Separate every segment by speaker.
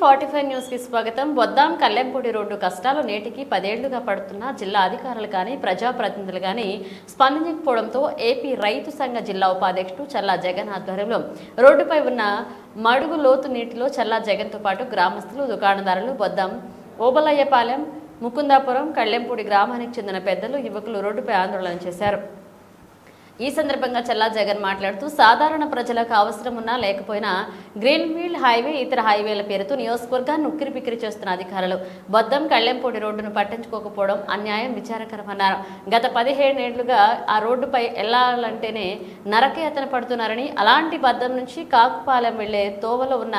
Speaker 1: Forty five న్యూస్కి స్వాగతం. బొద్దాం Kallempudi road కష్టాలు నేటికి పదేళ్ళుగా పడుతున్న జిల్లా అధికారులు కానీ ప్రజాప్రతినిధులు కానీ స్పందించకపోవడంతో ఏపీ రైతు సంఘ జిల్లా ఉపాధ్యక్షుడు చల్లా జగన్ ఆధ్వర్యంలో రోడ్డుపై ఉన్న మడుగు లోతు నీటిలో చల్లా జగన్తో పాటు గ్రామస్తులు దుకాణదారులు బొద్దాం ఓబలయ్యపాలెం ముకుందాపురం కళ్ళెంపూడి గ్రామానికి చెందిన పెద్దలు యువకులు రోడ్డుపై ఆందోళన చేశారు. ఈ సందర్భంగా చల్లా జగన్ మాట్లాడుతూ సాధారణ ప్రజలకు అవసరం ఉన్నా లేకపోయినా గ్రీన్ఫీల్డ్ హైవే ఇతర హైవేల పేరుతో నియోజకవర్గాన్ని ఉక్కిరి పిక్కిరి చేస్తున్న అధికారులు బద్దం కళ్ళెంపూడి రోడ్డును పట్టించుకోకపోవడం అన్యాయం విచారకరమన్నారు. గత పదిహేనేళ్ళుగా ఆ రోడ్డుపై వెళ్ళాలంటేనే నరకయాతన పడుతున్నారని అలాంటి బద్దం నుంచి కాకుపాలెం వెళ్ళే తోవలో ఉన్న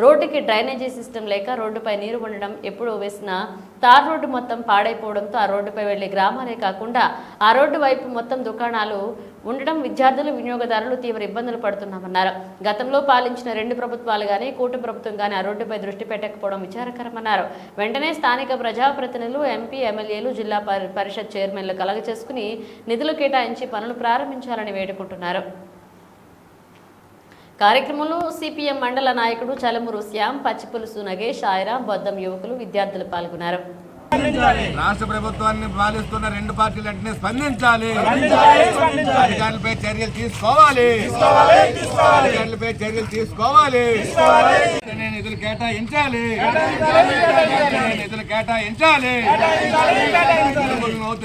Speaker 1: రోడ్డుకి డ్రైనేజీ సిస్టమ్ లేక రోడ్డుపై నీరు ఉండడం ఎప్పుడు వేసిన తార్ రోడ్డు మొత్తం పాడైపోవడంతో ఆ రోడ్డుపై వెళ్ళే గ్రామాలే కాకుండా ఆ రోడ్డు వైపు మొత్తం దుకాణాలు ఉండడం విద్యార్థులు వినియోగదారులు తీవ్ర ఇబ్బందులు పడుతున్నామన్నారు. గతంలో పాలించిన రెండు ప్రభుత్వాలు కానీ కూటమి ప్రభుత్వం కానీ ఆ రోడ్డుపై దృష్టి పెట్టకపోవడం విచారకరమన్నారు. వెంటనే స్థానిక ప్రజాప్రతినిధులు ఎంపీ ఎమ్మెల్యేలు జిల్లా పరి- పరిషత్ చైర్మన్లు కలగ చేసుకుని నిధులు కేటాయించి పనులు ప్రారంభించాలని వేడుకుంటున్నారు. కార్యక్రమంలో సిపిఎం మండల నాయకుడు చలమూరు శ్యామ్ పచ్చిపులుసు నగేష్ ఆయరాం బొద్దం యువకులు విద్యార్థులు పాల్గొన్నారు.
Speaker 2: రాష్ట్ర ప్రభుత్వాన్ని పాలిస్తున్న రెండు పార్టీలు వెంటనే స్పందించాలి. అధికారులపై చర్యలు తీసుకోవాలి. అధికారులపై చర్యలు తీసుకోవాలి నిధులు కేటాయించాలి. నిధులు కేటాయించాలి.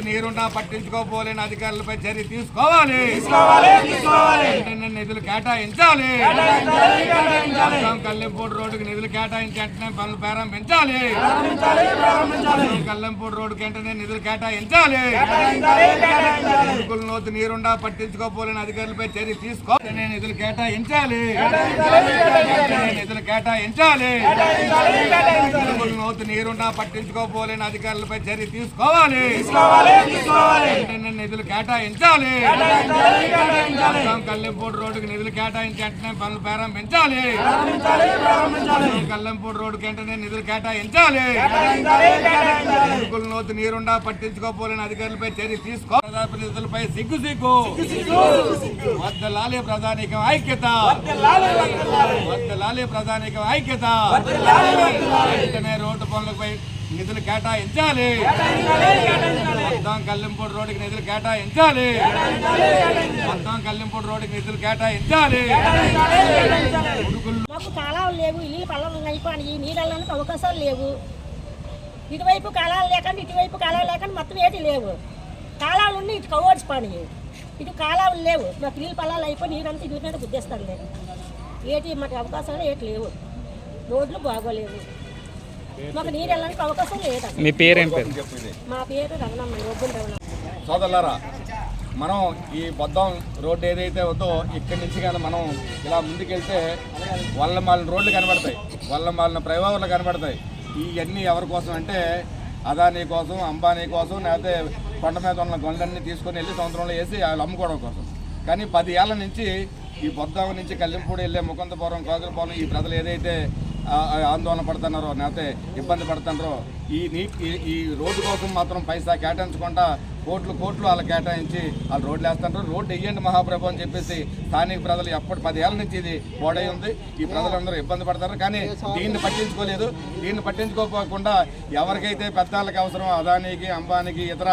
Speaker 2: నీరుండా పట్టించుకోపోలేని అధికారులపై చర్య తీసుకోవాలి. నిధులు కేటాయించాలి. కల్లెంపూడి రోడ్డుకి నిధులు కేటాయించి వెంటనే పనులు ప్రారంభించాలి. కల్లంపూడి రోడ్డు వెంటనే నిధులు కేటాయించాలి. నోతు నీరుండా పట్టించుకోపోలేని అధికారులపై చర్య తీసుకో. వెంటనే నిధులు కేటాయించాలి. నిధులు కేటాయించాలి. నోతు నీరుండా పట్టించుకోపోలేని అధికారులపై చర్య తీసుకోవాలి. నిధులు కేటాయించాలి. కల్లెంపూడి రోడ్డుకి నిధులు కేటాయించి వెంటనే పనులు ప్రారంభించాలి. కల్లంపూడి రోడ్డుకి వెంటనే నిధులు కేటాయించాలి. నోతు నీరుండా పట్టించుకోపోలేని అధికారులపై చర్య తీసుకో ప్రజాప్రతినిధులపై సిగ్గు సిగ్గు. వద్దలాలి ప్రధానికం ఐక్యత. వద్దలాలి ప్రధానికం ఐక్యత. వెంటనే రోడ్డు పనులపై నిధులు కేటాయించాలి. మొత్తం కల్లింపూడి రోడ్డుకి నిధులు కేటాయించాలి. మొత్తం కల్లింపూడి రోడ్డుకి నిధులు కేటాయించాలి.
Speaker 3: మాకు కాలాలు లేవు ఇల్లు పళ్ళు అయిపోయి నీళ్ళకి అవకాశాలు లేవు. ఇటువైపు కాలాలు లేకుండా ఇటువైపు కాలాలు లేకుండా మొత్తం ఏది లేవు. కాలాలు ఉండి ఇటు కవ్వచ్చు పని. ఇటు కాలాలు లేవు. మాకు నీళ్ళు పళ్ళాలు అయిపోయి నీరంతా ఇటు మీద గుద్దేస్తారు లేదు ఏటి మాకు అవకాశాలు ఏటి లేవు. రోడ్లు బాగోలేవు. మాకు నీరు వెళ్ళడానికి అవకాశం లేదు.
Speaker 4: మీ పేరేం పేరు?
Speaker 3: మా పేరు రమణమ్మ రమణమ్మ
Speaker 2: సోదరులారా మనం ఈ బొద్దం రోడ్డు ఏదైతే ఉందో ఇక్కడి నుంచి కానీ మనం ఇలా ముందుకెళ్తే వల్ల మాలిన రోడ్లు కనబడతాయి వల్ల మాలిన ప్రైవేవర్లు కనబడతాయి. ఇవన్నీ ఎవరి కోసం అంటే అదానీ కోసం అంబానీ కోసం లేకపోతే కొండ మీద ఉన్న గొండన్ని తీసుకొని వెళ్ళి సముద్రంలో వేసి వాళ్ళు అమ్ముకోవడం కోసం. కానీ పది ఏళ్ళ నుంచి ఈ బొద్దం నుంచి కల్లింపూడి వెళ్ళే ముకుందపురం కోదలపురం ఈ ప్రజలు ఏదైతే ఆందోళన పడుతున్నారో లేకపోతే ఇబ్బంది పడుతున్నారో ఈ నీ ఈ- ఈ రోడ్డు కోసం మాత్రం పైసా కేటాయించకుండా కోట్లు కోట్లు వాళ్ళు కేటాయించి వాళ్ళు రోడ్లు వేస్తుంటారు. రోడ్డు వేయండి మహాప్రభు అని చెప్పేసి స్థానిక ప్రజలు ఎప్పటి పదేళ్ళ నుంచి ఇది ఓడై ఉంది. ఈ ప్రజలందరూ ఇబ్బంది పడతారు. కానీ దీన్ని పట్టించుకోలేదు. దీన్ని పట్టించుకోకుండా ఎవరికైతే పెద్దాళ్ళకి అవసరం అదానికి అంబానికి ఇతర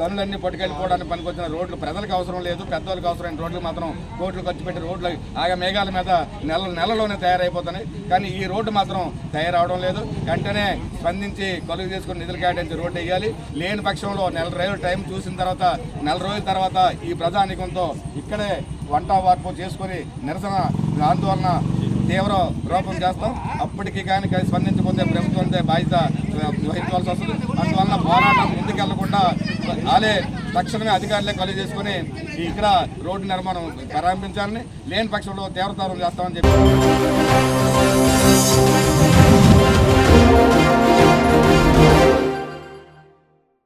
Speaker 2: గనులన్నీ పట్టుకెళ్ళిపోవడానికి పనికొచ్చిన రోడ్లు ప్రజలకు అవసరం లేదు. పెద్దవాళ్ళకి అవసరమైన రోడ్లు మాత్రం కోట్లు ఖర్చు పెట్టి రోడ్లు ఆగా మేఘాల మీద నెల నెలలోనే తయారైపోతున్నాయి. కానీ ఈ రోడ్డు మాత్రం తయారవడం లేదు. వెంటనే స్పందించి కొలుగు చేసుకుని నిధులు కేటాయించి రోడ్డు వేయాలి. లేని పక్షంలో నెల రోజులు టైం చూసిన తర్వాత నెల రోజుల తర్వాత ఈ ప్రజానికంతో ఇక్కడే వంట వార్పు చేసుకొని నిరసన ఆందోళన తీవ్ర రూపం చేస్తాం. అప్పటికి కానీ స్పందించకపోతే ప్రభుత్వం బాధ్యత వహించవలసి వస్తుంది. అందువలన పోరాటం ముందుకెళ్ళకుండా ఆలే తక్షణమే అధికారులే కొలుగు చేసుకుని ఇక్కడ రోడ్డు నిర్మాణం ప్రారంభించాలని లేని పక్షంలో తీవ్రతరం చేస్తామని చెప్పి